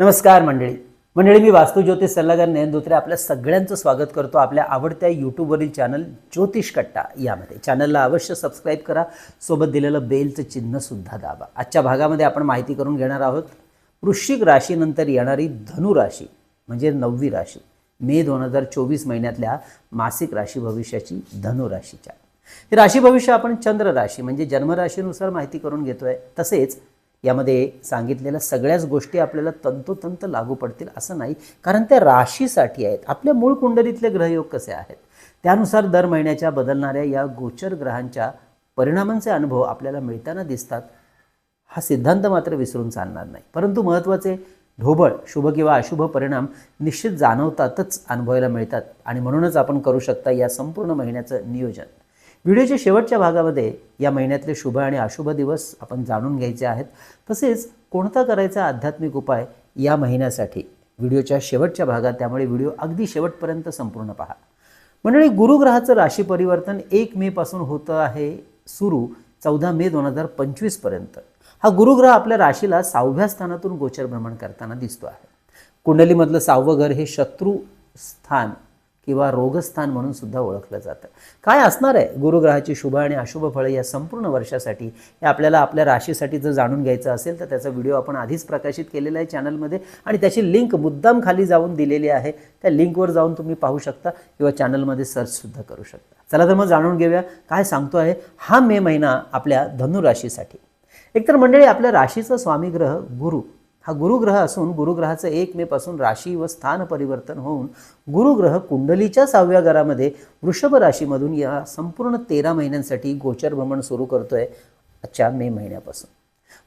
नमस्कार मंडळी. मंडळी मी वास्तू ज्योतिष सल्लागार नयन धोत्रे आपल्या सगळ्यांचं स्वागत करतो आपल्या आवडत्या यूट्यूबवरील चॅनल ज्योतिष कट्टा यामध्ये. चॅनलला अवश्य सबस्क्राईब करा. सोबत दिलेलं बेलचं चिन्हसुद्धा दाबा. आजच्या भागामध्ये आपण माहिती करून घेणार आहोत वृश्चिक राशीनंतर येणारी धनुराशी म्हणजे नववी राशी मे दोन हजार चोवीस महिन्यातल्या मासिक राशी भविष्याची धनु राशीच्या. हे राशी भविष्य आपण चंद्र राशी म्हणजे जन्मराशीनुसार माहिती करून घेतोय. तसेच यामध्ये सांगितलेल्या सगळ्याच गोष्टी आपल्याला तंतोतंत लागू पडतील असं नाही. कारण त्या राशीसाठी आहेत. आपल्या मूळ कुंडलीतले ग्रहयोग कसे आहेत? त्यानुसार दर महिन्याच्या बदलणाऱ्या या गोचर ग्रहांच्या परिणामांचे अनुभव आपल्याला मिळताना दिसतात. हा सिद्धांत मात्र विसरून चालणार नाही. परंतु महत्त्वाचे ढोबळ शुभ किंवा अशुभ परिणाम निश्चित जाणवतातच अनुभवायला मिळतात. आणि म्हणूनच आपण करू शकता या संपूर्ण महिन्याचं नियोजन. व्हिडिओच्या शेवटच्या भागामध्ये या महिन्यातले शुभ आणि अशुभ दिवस आपण जाणून घ्यायचे आहेत. तसेच कोणता करायचा आध्यात्मिक उपाय या महिन्यासाठी? व्हिडिओच्या शेवटच्या भागात त्यामुळे व्हिडिओ अगदी शेवटपर्यंत संपूर्ण पहा. मंडळी गुरुग्रहाचं राशी परिवर्तन एक मे पासून होतं आहे सुरू चौदा मे दोन हजार पंचवीसपर्यंत हा गुरुग्रह आपल्या राशीला सहाव्या स्थानातून गोचर भ्रमण करताना दिसतो आहे. कुंडलीमधलं सहावं घर हे शत्रू स्थान किंवा रोगस्थान म्हणून सुद्धा ओळखलं जातं. काय असणार आहे? गुरुग्रहाची शुभ आणि अशुभ फळं या संपूर्ण वर्षासाठी? हे आपल्याला आपल्या राशीसाठी जर जाणून घ्यायचं असेल तर त्याचा व्हिडिओ आपण आधीच प्रकाशित केलेला आहे चॅनलमध्ये आणि त्याची लिंक मुद्दाम खाली जाऊन दिलेली आहे. त्या लिंकवर जाऊन तुम्ही पाहू शकता किंवा चॅनलमध्ये सर्चसुद्धा करू शकता. चला तर मग जाणून घेऊया काय सांगतो आहे हा मे महिना आपल्या धनुराशीसाठी. एकतर मंडळी आपल्या राशीचा स्वामीग्रह गुरु हा गुरुग्रह असून गुरुग्रहाचं एक मेपासून राशी व स्थान परिवर्तन होऊन गुरुग्रह कुंडलीच्या सहाव्या घरामध्ये वृषभ राशीमधून या संपूर्ण तेरा महिन्यांसाठी गोचर भ्रमण सुरू करतोय आजच्या मे महिन्यापासून.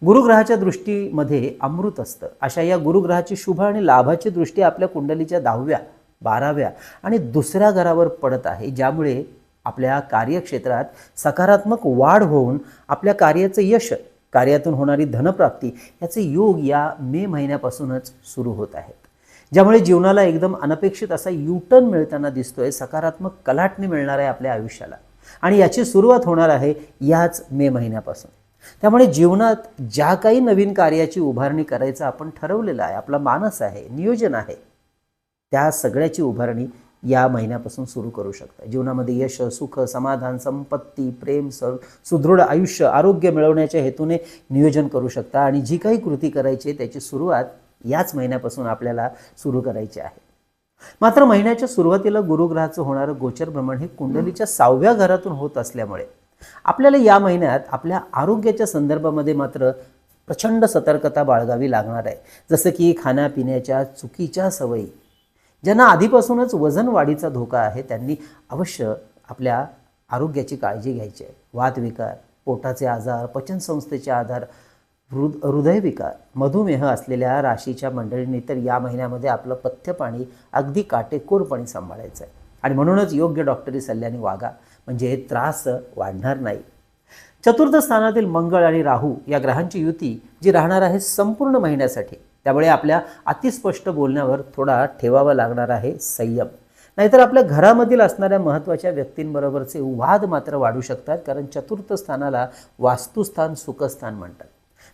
गुरुग्रहाच्या दृष्टीमध्ये अमृत असतं. अशा या गुरुग्रहाची शुभ आणि लाभाची दृष्टी आपल्या कुंडलीच्या दहाव्या बाराव्या आणि दुसऱ्या घरावर पडत आहे ज्यामुळे आपल्या कार्यक्षेत्रात सकारात्मक वाढ होऊन आपल्या कार्याचं यश कार्यातून होणारी धनप्राप्ती याचे योग या मे महिन्यापासूनच सुरू होत आहेत. ज्यामुळे जीवनाला एकदम अनपेक्षित असा युटर्न मिळताना दिसतोय सकारात्मक कलाटणी मिळणार आहे आपल्या आयुष्याला. आणि याची सुरुवात होणार आहे याच मे महिन्यापासून. त्यामुळे जीवनात ज्या काही नवीन कार्याची उभारणी करायचं आपण ठरवलेलं आहे आपला मानस आहे नियोजन आहे त्या सगळ्याची उभारणी या महिन्यापासून सुरू करू शकता. जीवनामध्ये यश सुख समाधान संपत्ती प्रेम स सुदृढ आयुष्य आरोग्य मिळवण्याच्या हेतूने नियोजन करू शकता आणि जी काही कृती करायची आहे त्याची सुरुवात याच महिन्यापासून आपल्याला सुरू करायची आहे. मात्र महिन्याच्या सुरुवातीला गुरुग्रहाचं होणारं गोचर भ्रमण हे कुंडलीच्या सहाव्या घरातून होत असल्यामुळे आपल्याला या महिन्यात आपल्या आरोग्याच्या संदर्भामध्ये मात्र प्रचंड सतर्कता बाळगावी लागणार आहे. जसं की खाण्यापिण्याच्या चुकीच्या सवयी ज्यांना आधीपासूनच वजन वाढीचा धोका आहे त्यांनी अवश्य आपल्या आरोग्याची काळजी घ्यायची आहे. वातविकार पोटाचे आजार पचनसंस्थेचे आजार हृद हृदयविकार मधुमेह असलेल्या राशीच्या मंडळींनी तर या महिन्यामध्ये आपलं पथ्यपाणी अगदी काटेकोरपणे सांभाळायचं आहे. आणि म्हणूनच योग्य डॉक्टरी सल्ल्याने वागा म्हणजे हे त्रास वाढणार नाही. चतुर्थ स्थानातील मंगळ आणि राहू या ग्रहांची युती जी राहणार आहे संपूर्ण महिन्यासाठी त्यामुळे आपल्या अतिस्पष्ट बोलण्यावर थोडा ठेवावा लागणार आहे संयम. नाहीतर आपल्या घरामधील असणाऱ्या महत्त्वाच्या व्यक्तींबरोबरचे वाद मात्र वाढू शकतात कारण चतुर्थ स्थानाला वास्तुस्थान सुखस्थान म्हणतात.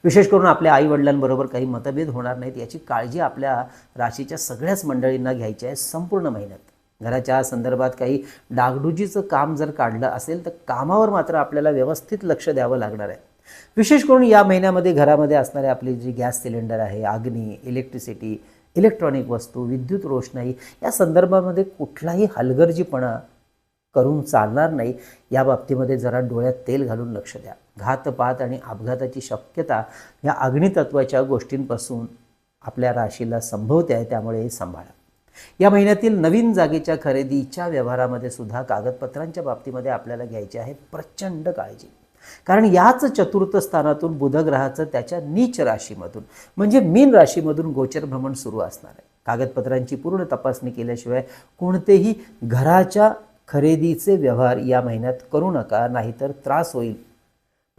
विशेष करून आपल्या आईवडिलांबरोबर काही मतभेद होणार नाहीत याची काळजी आपल्या राशीच्या सगळ्याच मंडळींना घ्यायची आहे संपूर्ण महिन्यात. घराच्या संदर्भात काही डागडुजीचं काम जर काढलं असेल तर कामावर मात्र आपल्याला व्यवस्थित लक्ष द्यावं लागणार आहे. विशेष करून या महिन्यामध्ये घरामध्ये असणारे आपली जी गॅस सिलेंडर आहे अग्नी इलेक्ट्रिसिटी इलेक्ट्रॉनिक वस्तू विद्युत रोषणाई या संदर्भामध्ये कुठलाही हलगर्जीपणा करून चालणार नाही. या बाबतीमध्ये जरा डोळ्यात तेल घालून लक्ष द्या. घातपात आणि अपघाताची शक्यता या अग्नितत्वाच्या गोष्टींपासून आपल्या राशीला संभवते आहे त्यामुळे सांभाळा. या महिन्यातील नवीन जागेच्या खरेदीच्या व्यवहारामध्ये सुद्धा कागदपत्रांच्या बाबतीमध्ये आपल्याला घ्यायची आहे प्रचंड काळजी. कारण याच चतुर्थ स्थानातून बुधग्रहाचं त्याच्या नीच राशीमधून म्हणजे मीन राशीमधून गोचर भ्रमण सुरू असणार आहे. कागदपत्रांची पूर्ण तपासणी केल्याशिवाय कोणतेही घराच्या खरेदीचे व्यवहार या महिन्यात करू नका नाहीतर त्रास होईल.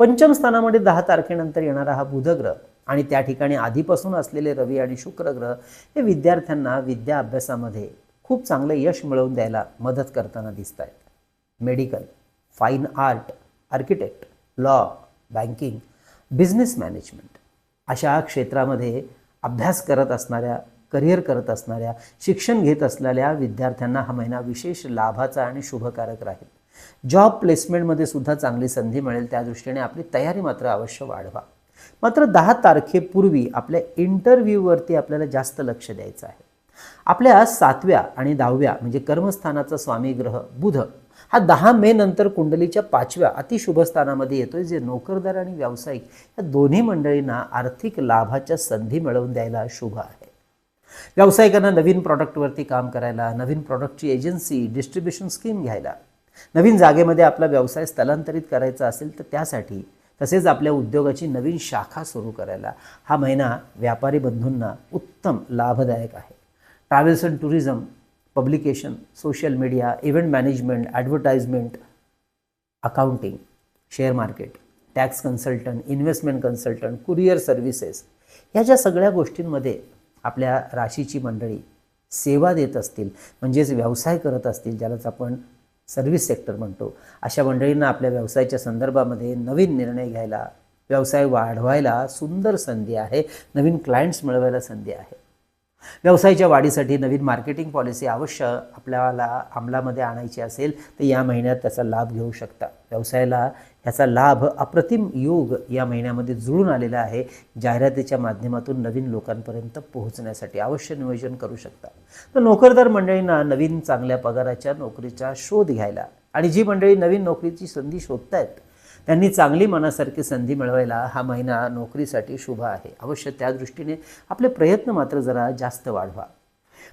पंचम स्थानामध्ये दहा तारखेनंतर येणारा हा बुधग्रह आणि त्या ठिकाणी आधीपासून असलेले रवी आणि शुक्र ग्रह हे विद्यार्थ्यांना विद्या अभ्यासामध्ये खूप चांगलं यश मिळवून द्यायला मदत करताना दिसत आहेत medical fine art architect law banking business management अशा क्षेत्रामध्ये अभ्यास करत असणाऱ्या करिअर करत असणाऱ्या शिक्षण घेत असलेल्या विद्यार्थ्यांना हा महिना विशेष लाभाचा आणि शुभकारक राहील. जॉब प्लेसमेंटमध्ये सुद्धा चांगली संधी मिळेल. त्या दृष्टीने आपली तयारी मात्र अवश्य वाढवा. मात्र दहा तारखेपूर्वी आपल्या इंटरव्ह्यूवरती आपल्याला जास्त लक्ष द्यायचं आहे. आपल्या सातव्या आणि दहाव्या म्हणजे कर्मस्थानाचा स्वामी ग्रह बुध हा दहा मे नंतर कुंडलीच्या पाचव्या अतिशुभ स्थानामध्ये येतोय जे नोकरदार आणि व्यावसायिक या दोन्ही मंडळींना आर्थिक लाभाच्या संधी मिळवून द्यायला शुभ आहे. व्यावसायिकांना नवीन प्रॉडक्टवरती काम करायला नवीन प्रॉडक्टची एजन्सी डिस्ट्रीब्युशन स्कीम घ्यायला नवीन जागेमध्ये आपला व्यवसाय स्थलांतरित करायचा असेल तर त्यासाठी तसेच आपल्या उद्योगाची नवीन शाखा सुरू करायला हा महिना व्यापारी बंधूंना उत्तम लाभदायक आहे. Travels and tourism publication social media event management advertisement accounting share market tax consultant investment consultant courier services ह्या ज्या सगळ्या गोष्टींमध्ये आपल्या राशीची मंडळी सेवा देत असतील म्हणजेच व्यवसाय करत असतील ज्यालाच आपण सर्व्हिस सेक्टर म्हणतो अशा मंडळींना आपल्या व्यवसायाच्या संदर्भामध्ये नवीन निर्णय घ्यायला व्यवसाय वाढवायला सुंदर संधी आहे नवीन क्लायंट्स मिळवायला संधी आहे. व्यवसायाच्या वाढीसाठी नवीन मार्केटिंग पॉलिसी अवश्य आपल्याला अंमलामध्ये आणायची असेल तर या महिन्यात त्याचा लाभ घेऊ शकता. व्यवसायाला ह्याचा लाभ अप्रतिम योग या महिन्यामध्ये जुळून आलेला आहे जाहिरातीच्या माध्यमातून नवीन लोकांपर्यंत पोहोचण्यासाठी अवश्य नियोजन करू शकता. तर नोकरदार मंडळींना नवीन चांगल्या पगाराच्या नोकरीचा शोध घ्यायला आणि जी मंडळी नवीन नोकरीची संधी शोधतायत त्यांनी चांगली मनासारखी संधी मिळवायला हा महिना नोकरीसाठी शुभ आहे. अवश्य त्या दृष्टीने आपले प्रयत्न मात्र जरा जास्त वाढवा.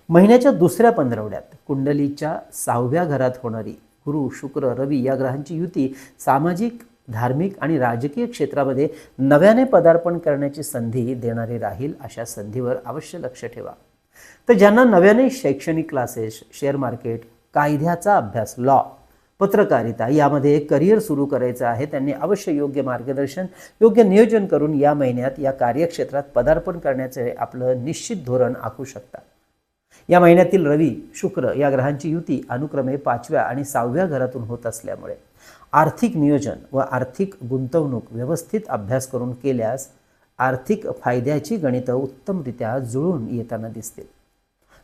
महिन्याच्या दुसऱ्या पंधरवड्यात कुंडलीच्या सहाव्या घरात होणारी गुरु शुक्र रवी या ग्रहांची युती सामाजिक धार्मिक आणि राजकीय क्षेत्रामध्ये नव्याने पदार्पण करण्याची संधी देणारी राहील अशा संधीवर अवश्य लक्ष ठेवा. तर ज्यांना नव्याने शैक्षणिक क्लासेस शेअर मार्केट कायद्याचा अभ्यास लॉ पत्रकारिता यामध्ये एक करिअर सुरू करायचं आहे. त्यांनी अवश्य योग्य मार्गदर्शन योग्य नियोजन करून या महिन्यात या कार्यक्षेत्रात पदार्पण करण्याचे आपलं निश्चित धोरण आखू शकता. या महिन्यातील रवी शुक्र या ग्रहांची युती अनुक्रमे पाचव्या आणि सहाव्या घरातून होत असल्यामुळे आर्थिक नियोजन व आर्थिक गुंतवणूक व्यवस्थित अभ्यास करून केल्यास आर्थिक फायद्याची गणितं उत्तमरित्या जुळून येताना दिसतील.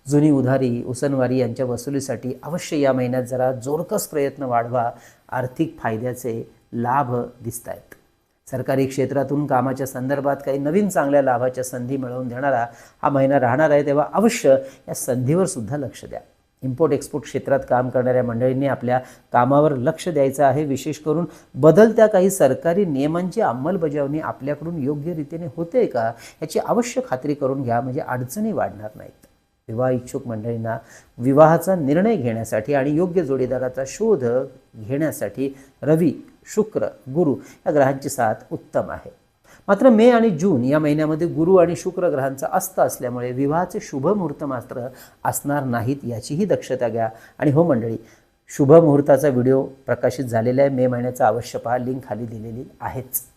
जुनी उधारी उसनवारी यांच्या वसुलीसाठी अवश्य या महिन्यात जरा जोरकस प्रयत्न वाढवा. आर्थिक फायद्याचे लाभ दिसत आहेत सरकारी क्षेत्रातून कामाच्या संदर्भात काही नवीन चांगल्या लाभाच्या संधी मिळवून देणारा हा महिना राहणार आहे तेव्हा अवश्य या संधीवर सुद्धा लक्ष द्या. इम्पोर्ट एक्सपोर्ट क्षेत्रात काम करणाऱ्या मंडळींनी आपल्या कामावर लक्ष द्यायचं आहे. विशेष करून बदलत्या काही सरकारी नियमांची अंमलबजावणी आपल्याकडून योग्य रीतीने होते का याची अवश्य खात्री करून घ्या. म्हणजे अडचणी वाढणार नाहीत. विवाह इच्छुक मंडळींना विवाहाचा निर्णय घेण्यासाठी आणि योग्य जोडीदाराचा शोध घेण्यासाठी रवी शुक्र गुरु या ग्रहांची साथ उत्तम आहे. मात्र मे आणि जून या महिन्यामध्ये गुरु आणि शुक्र ग्रहांचा अस्त असल्यामुळे विवाहाचे शुभ मुहूर्त मात्र असणार नाहीत याचीही दक्षता घ्या. आणि हो मंडळी शुभ मुहूर्ताचा व्हिडिओ प्रकाशित झालेला आहे. मे महिन्याचा अवश्य पहा. लिंक खाली दिलेली आहेच.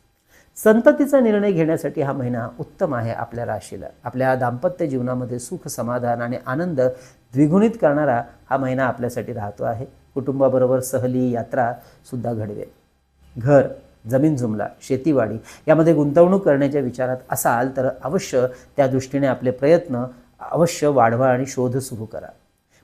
संततीचा निर्णय घेण्यासाठी हा महिना उत्तम आहे आपल्या राशीला. आपल्या दाम्पत्य जीवनामध्ये सुख समाधान आणि आनंद द्विगुणित करणारा हा महिना आपल्यासाठी राहतो आहे. कुटुंबाबरोबर सहली यात्रा सुद्धा घडवेल. घर जमीन जुमला शेतीवाडी यामध्ये गुंतवणूक करण्याच्या विचारात असाल तर अवश्य त्या दृष्टीने आपले प्रयत्न अवश्य वाढवा आणि शोध सुरू करा.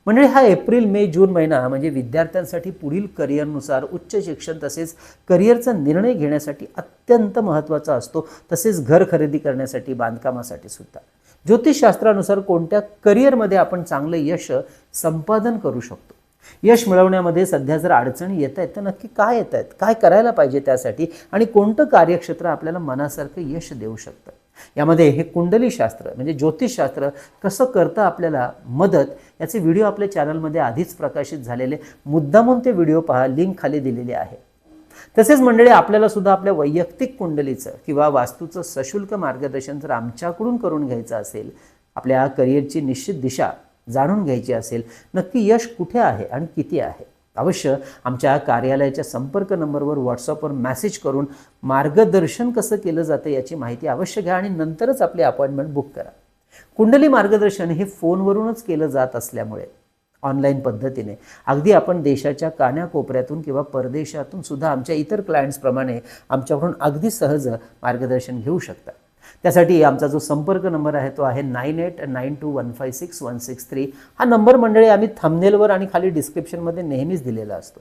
म्हणजे हा एप्रिल मे जून महिना म्हणजे विद्यार्थ्यांसाठी पुढील करिअरनुसार उच्च शिक्षण तसेच करिअरचा निर्णय घेण्यासाठी अत्यंत महत्त्वाचा असतो. तसेच घर खरेदी करण्यासाठी बांधकामासाठी सुद्धा. ज्योतिषशास्त्रानुसार कोणत्या करिअरमध्ये आपण चांगलं यश संपादन करू शकतो? यश मिळवण्यामध्ये सध्या जर अडचणी येत आहेत तर नक्की काय येत आहेत? काय करायला पाहिजे त्यासाठी? आणि कोणतं कार्यक्षेत्र आपल्याला मनासारखं यश देऊ शकतं? यामध्ये हे कुंडलीशास्त्र म्हणजे ज्योतिषशास्त्र कसं करतं आपल्याला मदत याचे व्हिडिओ आपल्या चॅनलमध्ये आधीच प्रकाशित झालेले. मुद्दामून ते व्हिडिओ पहा लिंक खाली दिलेली आहे. तसेच मंडळी आपल्याला सुद्धा आपल्या वैयक्तिक कुंडलीचं किंवा वास्तूचं सशुल्क मार्गदर्शन जर आमच्याकडून करून घ्यायचं असेल आपल्या करिअरची निश्चित दिशा जाणून घ्यायची असेल नक्की यश कुठे आहे आणि किती आहे? अवश्य आमच्या कार्यालयाच्या संपर्क नंबरवर व्हॉट्सअपवर मेसेज करून मार्गदर्शन कसं केलं जातं याची माहिती अवश्य घ्या आणि नंतरच आपली अपॉइंटमेंट बुक करा. कुंडली मार्गदर्शन हे फोनवरूनच केलं जात असल्यामुळे ऑनलाईन पद्धतीने. अगदी आपण देशाच्या कान्याकोपऱ्यातून किंवा परदेशातून सुद्धा आमच्या इतर क्लायंट्सप्रमाणे आमच्याकडून अगदी सहज मार्गदर्शन घेऊ शकता. त्यासाठी आमचा जो संपर्क नंबर आहे तो आहे nine eight nine two one five six one six three. हा नंबर मंडळी आम्ही थंबनेलवर आणि खाली डिस्क्रिप्शनमध्ये नेहमीच दिलेला असतो.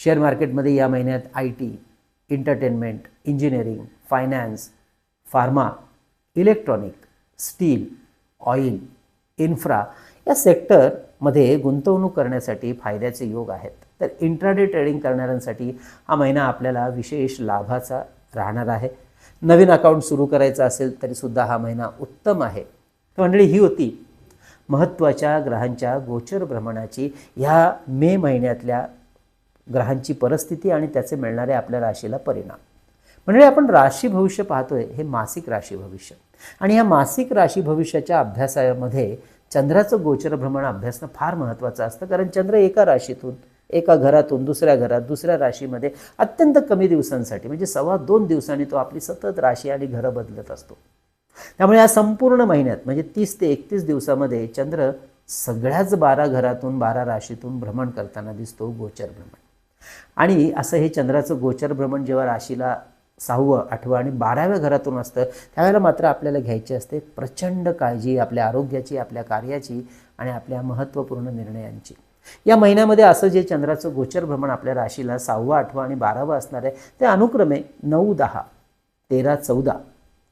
शेअर मार्केटमध्ये या महिन्यात I T entertainment engineering finance pharma electronic steel oil infra या सेक्टरमध्ये गुंतवणूक करण्यासाठी फायद्याचे योग आहेत. तर इंट्राडे ट्रेडिंग करणाऱ्यांसाठी हा महिना आपल्याला विशेष लाभाचा राहणार आहे. नवीन अकाउंट सुरू करायचं असेल तरीसुद्धा हा महिना उत्तम आहे. तर मंडळी ही होती महत्त्वाच्या ग्रहांच्या गोचर भ्रमणाची ह्या मे महिन्यातल्या ग्रहांची परिस्थिती आणि त्याचे मिळणारे आपल्या राशीला परिणाम. म्हणजे आपण राशी भविष्य पाहतोय हे मासिक राशी भविष्य. आणि या मासिक राशी भविष्याच्या अभ्यासामध्ये चंद्राचं गोचर भ्रमण अभ्यासणं फार महत्त्वाचं असतं कारण चंद्र एका राशीतून एका घरातून दुसऱ्या घरात दुसऱ्या राशीमध्ये अत्यंत कमी दिवसांसाठी म्हणजे सव्वा दोन दिवसांनी तो आपली सतत राशी आणि घरं बदलत असतो. त्यामुळे या संपूर्ण महिन्यात म्हणजे तीस ते एकतीस दिवसामध्ये चंद्र सगळ्याच बारा घरातून बारा राशीतून भ्रमण करताना दिसतो गोचर भ्रमण. आणि असं हे चंद्राचं गोचर भ्रमण जेव्हा राशीला सहावं आठवं आणि बाराव्या घरातून असतं त्यावेळेला मात्र आपल्याला घ्यायची असते प्रचंड काळजी आपल्या आरोग्याची आपल्या कार्याची आणि आपल्या महत्त्वपूर्ण निर्णयांची. या महिन्यामध्ये असं जे चंद्राचं गोचर भ्रमण आपल्या राशीला सहावं आठवं आणि बारावं असणार आहे ते अनुक्रमे नऊ दहा तेरा चौदा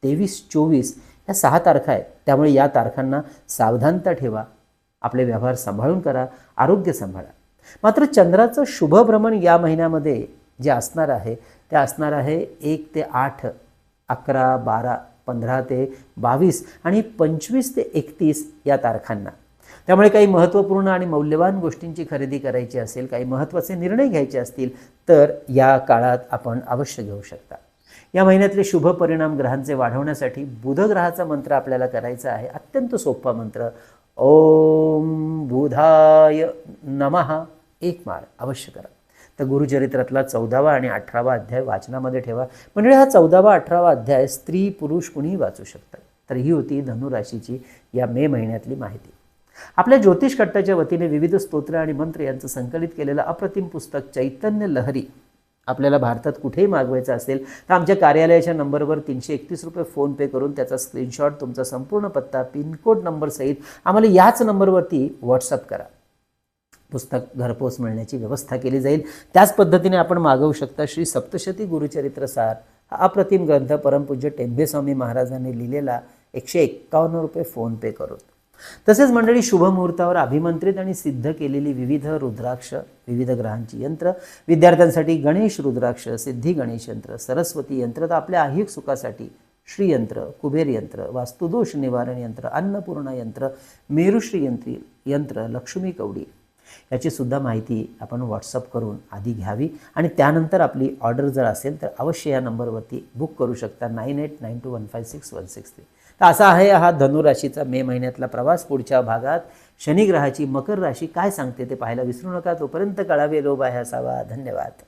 तेवीस चोवीस या सहा तारखा आहेत. त्यामुळे या तारखांना सावधानता ठेवा आपले व्यवहार सांभाळून करा आरोग्य सांभाळा. मात्र चंद्राचं शुभभ्रमण या महिन्यामध्ये जे असणार आहे ते असणार आहे एक ते आठ अकरा बारा पंधरा ते बावीस आणि पंचवीस ते एकतीस या तारखांना. त्यामुळे काही महत्त्वपूर्ण आणि मौल्यवान गोष्टींची खरेदी करायची असेल काही महत्त्वाचे निर्णय घ्यायचे असतील तर या काळात आपण अवश्य घेऊ शकता. या महिन्यातले शुभ परिणाम ग्रहांचे वाढवण्यासाठी बुध ग्रहाचा मंत्र आपल्याला करायचा आहे. अत्यंत सोपा मंत्र. ओम बुधाय नमहा एक माळ अवश्य करा. तर गुरुचरित्रातला चौदावा आणि अठरावा अध्याय वाचनामध्ये ठेवा. म्हणजे हा चौदावा अठरावा अध्याय स्त्री पुरुष कुणीही वाचू शकतात. तर ही होती धनुराशीची या मे महिन्यातली माहिती. आपल्या ज्योतिष कट्टाच्या वतीने विविध स्तोत्र आणि मंत्र यांचं संकलित केलेलं अप्रतिम पुस्तक चैतन्य लहरी आपल्याला भारतात कुठेही मागवायचं असेल तर आमच्या कार्यालयाच्या नंबरवर तीनशे एकतीस रुपये फोनपे करून त्याचा स्क्रीनशॉट तुमचा संपूर्ण पत्ता पिनकोड नंबरसहित आम्हाला याच नंबरवरती व्हॉट्सअप करा. पुस्तक घरपोच मिळण्याची व्यवस्था केली जाईल. त्याच पद्धतीने आपण मागवू शकता श्री सप्तशती गुरुचरित्र सार हा अप्रतिम ग्रंथ परमपूज्य टेंभेस्वामी महाराजांनी लिहिलेला एकशे एक्कावन्न रुपये फोनपे करून. तसेच मंडळी शुभमुहूर्तावर अभिमंत्रित आणि सिद्ध केलेली विविध रुद्राक्ष विविध ग्रहांची यंत्र विद्यार्थ्यांसाठी गणेश रुद्राक्ष सिद्धी गणेश यंत्र सरस्वती यंत्र तर आपल्या आहिक सुखासाठी श्रीयंत्र कुबेर यंत्र वास्तुदोष निवारण यंत्र अन्नपूर्णा यंत्र मेरुश्री यंत्र यंत्र लक्ष्मी कवडी याची सुद्धा माहिती आपण व्हॉट्सअप करून आधी घ्यावी. आणि त्यानंतर आपली ऑर्डर जर असेल तर अवश्य या नंबरवरती बुक करू शकता. Nine eight nine two one five six one six three. तर असा आहे हा धनुराशीचा मे महिन्यातला प्रवास पुढच्या भागात. शनिग्रहाची मकर राशी काय सांगते ते पाहायला विसरू नका. तोपर्यंत कळावे लोभ आहे असावा धन्यवाद.